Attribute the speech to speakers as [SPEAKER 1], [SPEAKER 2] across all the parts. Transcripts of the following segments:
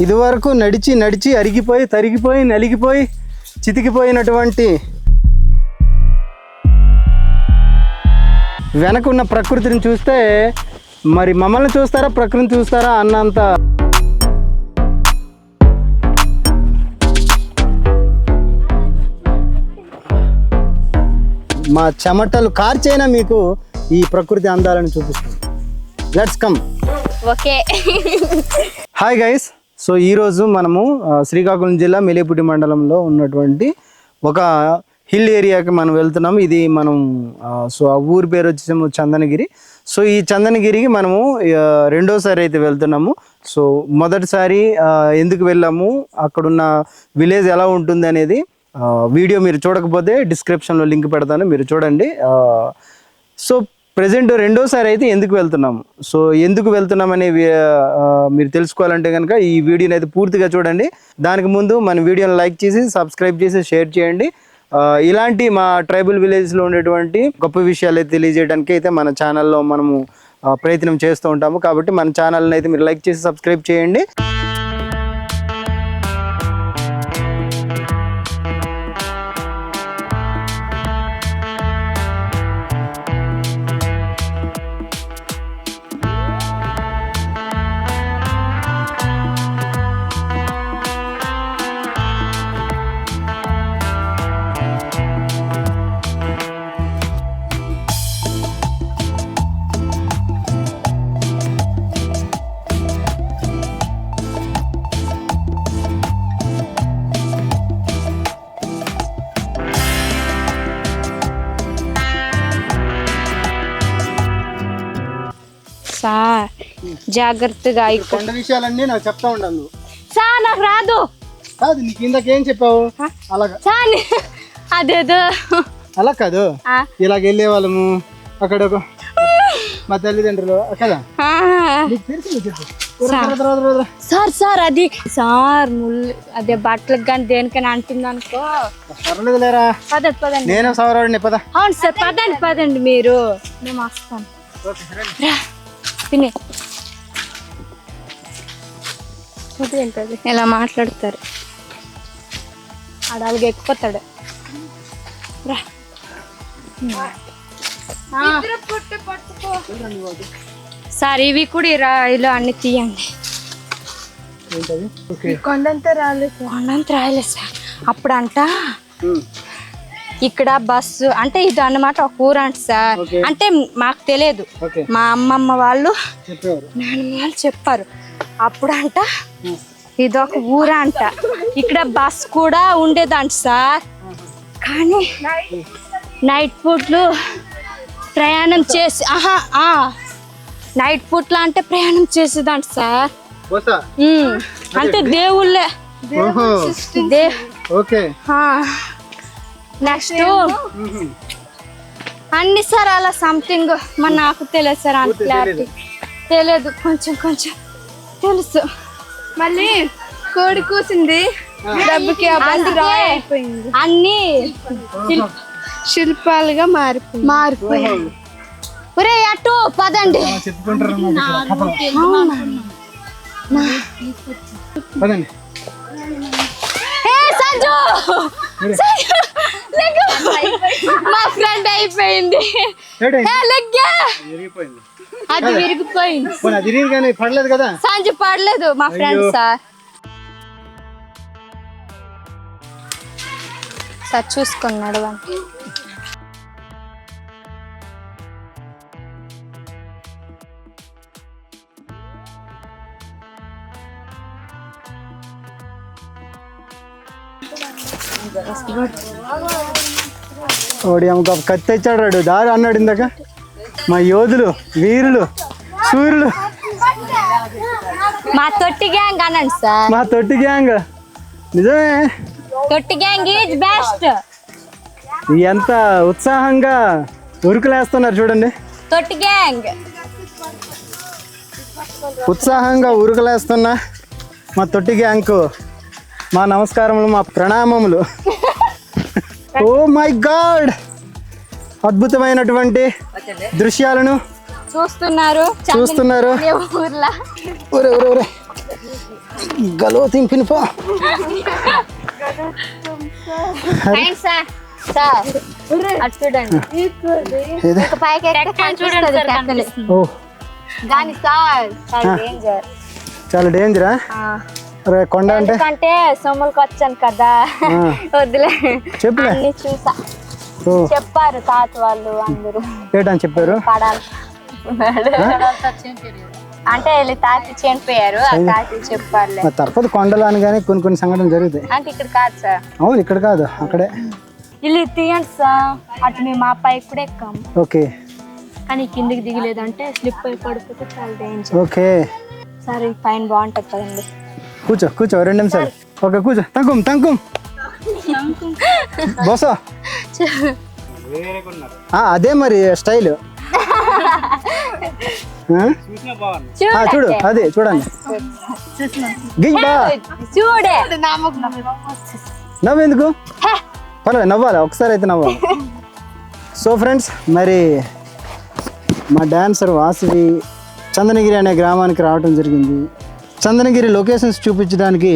[SPEAKER 1] ఇదివరకు నడిచి నడిచి అరిగిపోయి తరిగిపోయి నలిగిపోయి చితికిపోయినటువంటి వెనక ఉన్న ప్రకృతిని చూస్తే మరి మమ్మల్ని చూస్తారా ప్రకృతిని చూస్తారా అన్నంత మా చెమటలు కార్చైనా మీకు ఈ ప్రకృతి అందాలను చూపిస్తాం let's come
[SPEAKER 2] okay.
[SPEAKER 1] Hi guys so ఈరోజు మనము శ్రీకాకుళం జిల్లా మెలేపూటి మండలంలో ఉన్నటువంటి ఒక హిల్ ఏరియాకి మనం వెళ్తున్నాము. ఇది మనం సో ఆ ఊరి పేరు వచ్చేసాము చందనగిరి. సో ఈ చందనగిరికి మనము రెండోసారి అయితే వెళ్తున్నాము. సో మొదటిసారి ఎందుకు వెళ్ళాము అక్కడున్న విలేజ్ ఎలా ఉంటుంది అనేది వీడియో మీరు చూడకపోతే డిస్క్రిప్షన్లో లింక్ పెడతాను మీరు చూడండి. సో ప్రజెంట్ రెండోసారి అయితే ఎందుకు వెళ్తున్నాము సో ఎందుకు వెళ్తున్నాం అనే మీరు తెలుసుకోవాలంటే కనుక ఈ వీడియోని అయితే పూర్తిగా చూడండి. దానికి ముందు మన వీడియోని లైక్ చేసి సబ్స్క్రైబ్ చేసి షేర్ చేయండి. ఇలాంటి మా ట్రైబల్ విలేజ్లో ఉండేటువంటి గొప్ప విషయాలు తెలియజేయడానికి అయితే మన ఛానల్లో మనము ప్రయత్నం చేస్తూ ఉంటాము. కాబట్టి మన ఛానల్ని అయితే మీరు లైక్ చేసి సబ్స్క్రైబ్ చేయండి.
[SPEAKER 2] జాగ్రత్తగా
[SPEAKER 1] కొండ విషయాలన్నీ నాకు చెప్తా ఉండాలి
[SPEAKER 2] సార్ నాకు రాదు.
[SPEAKER 1] కాదు నీకు ఇందాకేం చెప్పావు? అలాగా.
[SPEAKER 2] సార్ అదేదో.
[SPEAKER 1] అలా కాదు. ఇలాగ వెళ్ళే వాళ్ళము. అక్కడ ఒక మా తల్లిదండ్రులు. కదా.
[SPEAKER 2] సార్. సార్ అది సార్ ముళ్ళు అదే బట్టలకు కానీ దేనికైనా అంటుంది అనుకో.
[SPEAKER 1] పర్లేదు లేరా
[SPEAKER 2] పదండి. పదండి
[SPEAKER 1] నేను సౌరవాడిని పద.
[SPEAKER 2] అవును సార్ పదండి పదండి మీరు. మేము వస్తాం. రా తినే ఏంటది ఇలా మాట్లాడతారు? ఆడ అలాగే ఎక్కిపోతాడు. రా. ఆ. సార్ ఇవి కూడా రాయిలు అన్ని తీయండి. కొండంతా రాలేదు కొండంతా రాయలేదు సార్. అప్పుడంట. ఇక్కడ బస్సు అంటే ఇది అన్నమాట ఒక ఊరు అంట సార్. అంటే మాకు తెలియదు. మా అమ్మమ్మ వాళ్ళు నాన్నమ్మ వాళ్ళు చెప్పారు. అప్పుడంట? ఇదొక ఊరు అంట ఇక్కడ బస్ కూడా ఉండేదంట సార్. కానీ నైట్ పూట్లు ప్రయాణం చేసి ఆహా ఆ, నైట్ పూట్ల అంటే ప్రయాణం చేసేదంట సార్. అంటే దేవుళ్ళే. నెక్స్ట్ అన్ని సార్ అలా సంథింగ్ మరి నాకు తెలియదు సార్ అంత క్లారిటీ తెలియదు. కొంచెం కొంచెం. తెలుసు.
[SPEAKER 3] మళ్ళీ కోడి కూసింది. డబ్బుకి
[SPEAKER 2] అన్ని
[SPEAKER 3] శిల్పాలుగా మారిపోయింది.
[SPEAKER 2] మారిపోయాయి. ఒరే అటు పదండి. సంజు. మా ఫ్రెండ్ అయిపోయింది. అది విరిగిపోయింది.
[SPEAKER 1] పడలేదు కదా?
[SPEAKER 2] సంజు పడలేదు మా ఫ్రెండ్. సార్. సార్ చూసుకొని నడవండి
[SPEAKER 1] వాడు ఒక కత్తి తెచ్చాడు రాడు. దారి అన్నాడు ఇందాక. మా యోధులు వీరులు సూర్యులు.
[SPEAKER 2] మా తొట్టి గ్యాంగ్ అనండి సార్.
[SPEAKER 1] మా తొట్టి గ్యాంగ్. నిజమే.
[SPEAKER 2] తొట్టి గ్యాంగ్ ఈజ్ బెస్ట్.
[SPEAKER 1] ఎంత ఉత్సాహంగా ఉరుకులేస్తున్నారు చూడండి.
[SPEAKER 2] తొట్టి గ్యాంగ్.
[SPEAKER 1] ఉత్సాహంగా ఉరుకులేస్తున్న మా తొట్టి గ్యాంగ్కు మా నమస్కారములు మా ప్రణామములు. ఓ మై గాడ్ అద్భుతమైనటువంటి దృశ్యాలను
[SPEAKER 2] చూస్తున్నారు.
[SPEAKER 1] చూస్తున్నారు. గలో తింపిన పో.
[SPEAKER 2] చాలా డేంజరా
[SPEAKER 1] రే కొండ అంటే?
[SPEAKER 2] ఎందుకంటే సొమ్ములకు వచ్చాను కదా. వద్దులే.
[SPEAKER 1] చెప్పులే.
[SPEAKER 2] అన్ని చూసా. చెప్పారు తాత వాళ్ళు అందరూ.
[SPEAKER 1] ఏంటని చెప్పారు?
[SPEAKER 2] పడాలి. అంటే వీళ్ళు తాత చనిపోయారు ఆ తాత చెప్పారులే.
[SPEAKER 1] మరి తప్పదు కొండలు అనగానే కొన్ని కొన్ని సంఘటనలు జరుగుతాయి.
[SPEAKER 2] అంటే ఇక్కడ కాదు సార్.
[SPEAKER 1] అవును ఇక్కడ కాదు అక్కడే.
[SPEAKER 2] ఇల్లు తీయండి సార్. అటు మేము మా పైకి కూడా ఎక్కాము
[SPEAKER 1] ఓకే.
[SPEAKER 2] కానీ కిందికి దిగలేదంటే స్లిప్ అయి పడిపోతే చాలా డేంజర్
[SPEAKER 1] ఓకే.
[SPEAKER 2] సరే పైన బాగుంటుంది కదండి.
[SPEAKER 1] కూర్చో కూర్చో రెండు నిమిషాలు. ఓకే కూర్చో. తంకుం తంకుం. బోసో. ఆ, అదే మరి స్టైల్. చూడు. అదే చూడండి. నవ్వెందుకు? పర్లేదు నవ్వాలి? ఒకసారి అయితే నవ్వాలి? సో ఫ్రెండ్స్ మరి మా డాన్సర్ వాసవి చందనగిరి అనే గ్రామానికి రావడం జరిగింది. చందనగిరి లొకేషన్స్ చూపించడానికి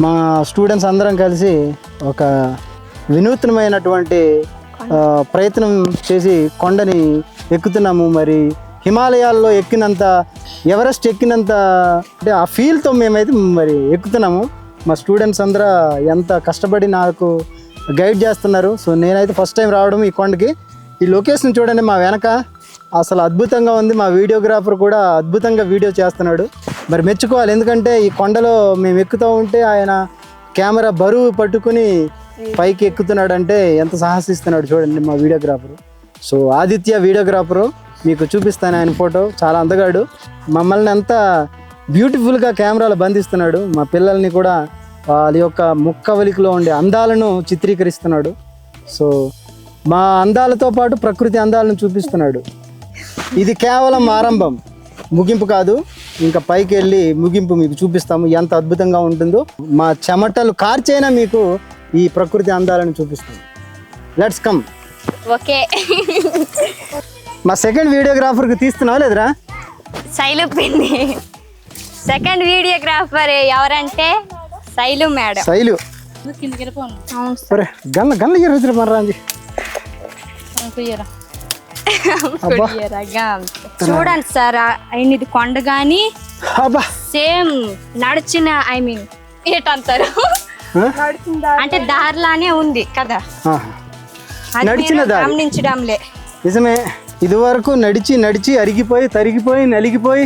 [SPEAKER 1] మా స్టూడెంట్స్ అందరం కలిసి ఒక వినూత్నమైనటువంటి ప్రయత్నం చేసి కొండని ఎక్కుతున్నాము. మరి హిమాలయాల్లో ఎక్కినంత ఎవరెస్ట్ ఎక్కినంత అంటే ఆ ఫీల్తో మేమైతే మరి ఎక్కుతున్నాము. మా స్టూడెంట్స్ అందరూ ఎంత కష్టపడి నాకు గైడ్ చేస్తున్నారు. సో నేనైతే ఫస్ట్ టైం రావడం ఈ కొండకి. ఈ లొకేషన్ చూడండి మా వెనక. అసలు అద్భుతంగా ఉంది. మా వీడియోగ్రాఫర్ కూడా అద్భుతంగా వీడియో చేస్తున్నాడు. మరి మెచ్చుకోవాలి. ఎందుకంటే ఈ కొండలో మేము ఎక్కుతూ ఉంటే ఆయన కెమెరా బరువు పట్టుకుని పైకి ఎక్కుతున్నాడు అంటే ఎంత సాహసిస్తున్నాడు చూడండి మా వీడియోగ్రాఫరు. సో ఆదిత్య వీడియోగ్రాఫరు మీకు చూపిస్తాను ఆయన ఫోటో. చాలా అందగాడు. మమ్మల్ని అంతా బ్యూటిఫుల్గా కెమెరాలో బంధిస్తున్నాడు. మా పిల్లల్ని కూడా వాళ్ళ యొక్క ముక్కవలికలో ఉండే అందాలను చిత్రీకరిస్తున్నాడు. సో మా అందాలతో పాటు ప్రకృతి అందాలను చూపిస్తున్నాడు. ఇది కేవలం ఆరంభం. ముగింపు కాదు ఇంకా పైకి వెళ్ళి ముగింపు మీకు చూపిస్తాము ఎంత అద్భుతంగా ఉంటుందో. మా చెమటలు కార్చైనా మీకు ఈ ప్రకృతి అందాలను చూపిస్తాం లెట్స్ కమ్
[SPEAKER 2] ఓకే.
[SPEAKER 1] మా సెకండ్ వీడియోగ్రాఫర్కి తీస్తున్నావా లేదురా?
[SPEAKER 2] శైలు పిండి సెకండ్ వీడియోగ్రాఫర్ ఎవరంటే శైలు మేడం.
[SPEAKER 1] శైలు. గల్ల గల్ల ఇరవై రాంజి
[SPEAKER 2] చూడండి సార్ ఆయన ఇది కొండ
[SPEAKER 1] అబ్బా.
[SPEAKER 2] సేమ్ నడిచిన ఐ మీన్ ఏటంటారు? అంటే దారిలానే ఉంది కదా.
[SPEAKER 1] నడిచిన.
[SPEAKER 2] గమనించడంలే.
[SPEAKER 1] నిజమే ఇదివరకు నడిచి నడిచి అరిగిపోయి తరిగిపోయి నలిగిపోయి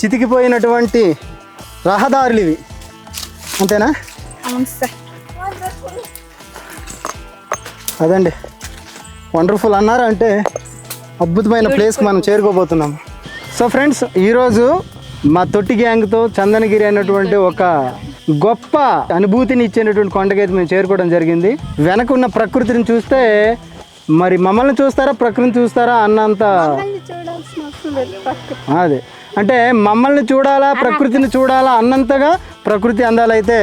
[SPEAKER 1] చితికిపోయినటువంటి రహదారులు ఇవి అంతేనా?
[SPEAKER 2] అవును సార్.
[SPEAKER 1] అదండి. వండర్ఫుల్ అన్నారు అంటే అద్భుతమైన ప్లేస్కి మనం చేరుకోబోతున్నాం. సో ఫ్రెండ్స్ ఈరోజు మా తొట్టి గ్యాంగ్తో చందనగిరి అనేటువంటి ఒక గొప్ప అనుభూతిని ఇచ్చేటటువంటి కొండకైతే మేము చేరుకోవడం జరిగింది. వెనక ఉన్న ప్రకృతిని చూస్తే మరి మమ్మల్ని చూస్తారా ప్రకృతిని చూస్తారా అన్నంత అదే. అంటే మమ్మల్ని చూడాలా ప్రకృతిని చూడాలా అన్నంతగా ప్రకృతి అందాలైతే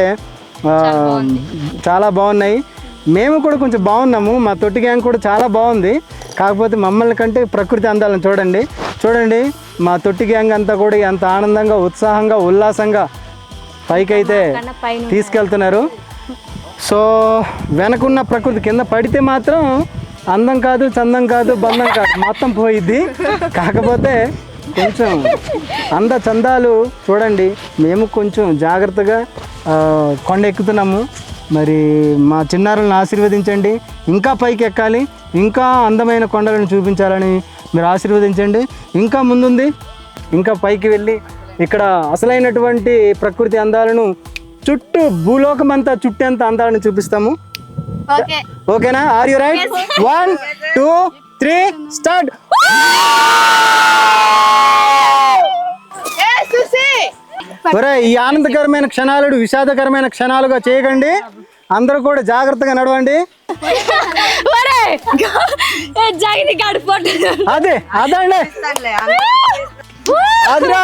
[SPEAKER 1] చాలా బాగున్నాయి. మేము కూడా కొంచెం బాగున్నాము. మా తొట్టి గ్యాంగ్ కూడా చాలా బాగుంది. కాకపోతే మమ్మల్ని కంటే ప్రకృతి అందాలను చూడండి. చూడండి మా తొట్టి గ్యాంగ్ అంతా కూడా ఎంత ఆనందంగా ఉత్సాహంగా ఉల్లాసంగా పైకైతే తీసుకెళ్తున్నారు. సో వెనకున్న ప్రకృతి కింద పడితే మాత్రం అందం కాదు చందం కాదు బంధం కాదు మొత్తం పోయిద్ది. కాకపోతే కొంచెం అంద చందాలు చూడండి. మేము కొంచెం జాగ్రత్తగా కొండ ఎక్కుతున్నాము. మరి మా చిన్నారులను ఆశీర్వదించండి. ఇంకా పైకి ఎక్కాలి. ఇంకా అందమైన కొండలను చూపించాలని మీరు ఆశీర్వదించండి. ఇంకా ముందుంది. ఇంకా పైకి వెళ్ళి ఇక్కడ అసలైనటువంటి ప్రకృతి అందాలను చుట్టూ భూలోకం అంతా చుట్టేంత అందాలను చూపిస్తాము.
[SPEAKER 2] ఓకే.
[SPEAKER 1] ఓకేనా? Are you right one two three start ఒరే ఈ ఆనందకరమైన క్షణాలు విషాదకరమైన క్షణాలుగా చేయకండి. అందరూ కూడా జాగ్రత్తగా నడవండి. అదే అదండి. అదిరా.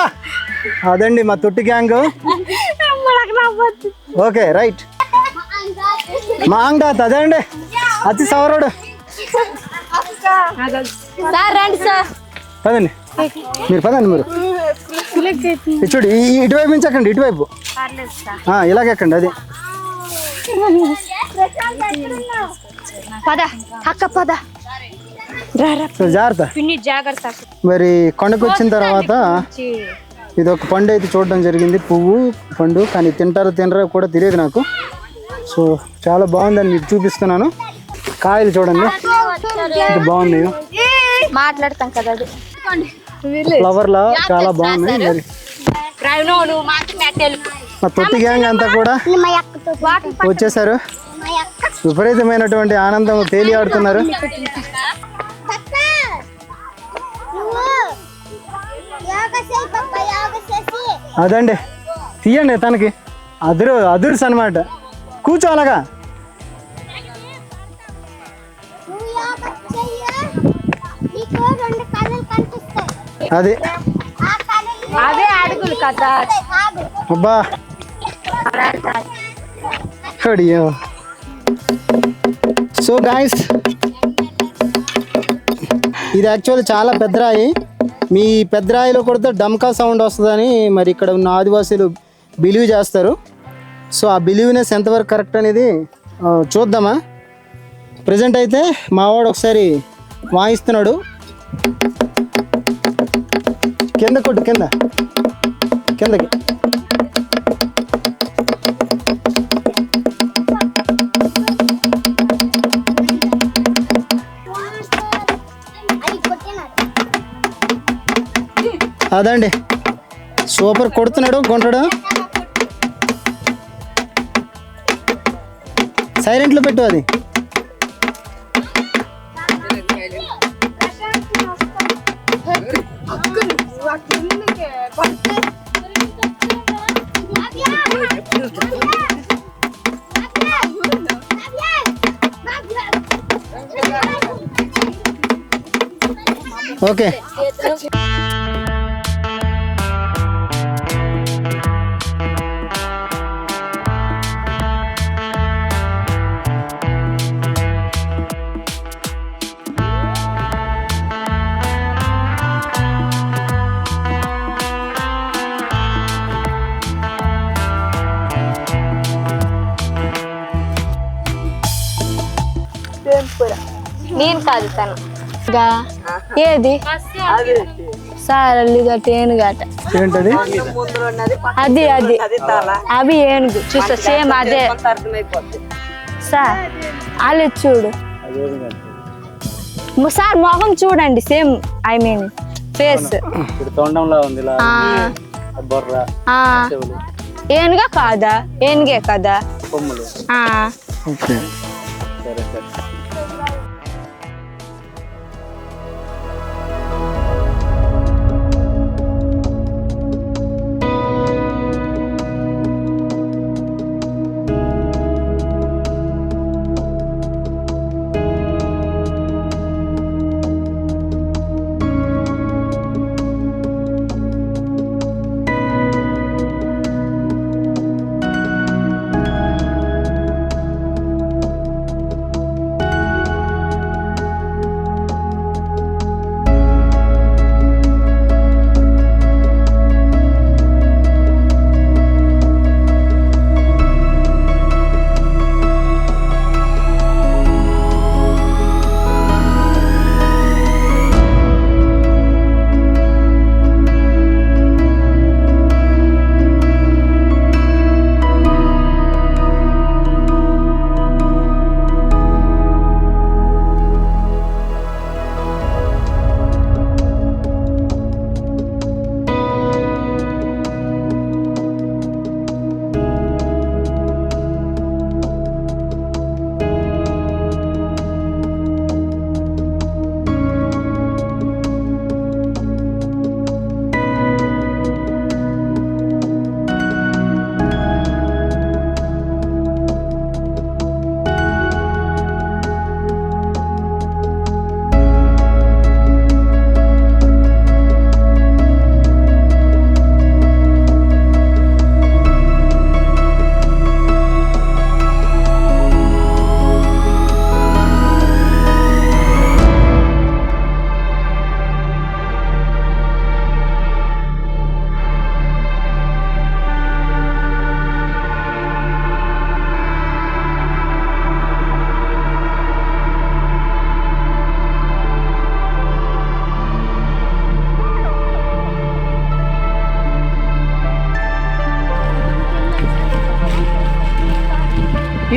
[SPEAKER 1] అదండి మా తొట్టి గ్యాంగ్. Okay right. మా అంగడాత్ అదే అండి. అతి సవరుడు.
[SPEAKER 2] సార్ రండి సార్.
[SPEAKER 1] పదండి. మీరు పదండి మీరు. చూడు ఇటువైపు నుంచి ఎక్కండి ఇటువైపు ఆ, ఇలాగెక్కండి అది.
[SPEAKER 2] పద అక్క పద.
[SPEAKER 1] జాగ్రత్త. మరి కొండకు వచ్చిన తర్వాత ఇది ఒక పండు అయితే చూడడం జరిగింది పువ్వు పండు కానీ తింటారో తినరో కూడా తెలియదు నాకు. సో చాలా బాగుందని మీకు చూపిస్తున్నాను. కాయలు చూడండి. బాగున్నాయి?
[SPEAKER 2] మాట్లాడతాం కదా అది.
[SPEAKER 1] ఫ్లవర్ లా చాలా బాగున్నాయి. మా తొట్టి గ్యాంగ్ అంతా కూడా వచ్చేసారు. విపరీతమైనటువంటి ఆనందం తేలి ఆడుతున్నారు. అదండి. తీయండి తనకి. అదురు అదుర్స్ అనమాట కూర్చో అది.
[SPEAKER 2] అవే అడుగులు కదా.
[SPEAKER 1] అబ్బా. అడియో. సో గాయస్ ఇది యాక్చువల్లీ చాలా పెద్ద రాయి. మీ పెద్ద రాయిలో కొడితే డమ్కా సౌండ్ వస్తుందని మరి ఇక్కడ ఉన్న ఆదివాసీలు బిలీవ్ చేస్తారు. సో ఆ బిలీవ్నెస్ ఎంతవరకు కరెక్ట్ అనేది చూద్దామా. ప్రజెంట్ అయితే మావాడు ఒకసారి వాయిస్తున్నాడు. కింద కొట్టు కింద. కిందకి. అదండి. సూపర్ కొడుతున్నాడు కొంటాడు. సైలెంట్లో పెట్టు అది. ఓకే
[SPEAKER 2] నేను కాదు తను గా ఏది? సార్ అల్లిగట్ట ఏనుగట
[SPEAKER 1] ఏంటది?
[SPEAKER 2] అది అది. అవి ఏనుగు. చూస్తా సేమ్ అదే. సార్ వాళ్ళు చూడు. సార్ మొహం చూడండి సేమ్ ఐ మీన్ ఫేస్. ఏనుగా కాదా? ఏనుగే కదా?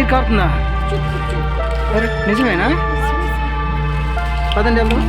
[SPEAKER 1] నీరు కారుతుందా నిజమేనా? పదండి వెళ్దాం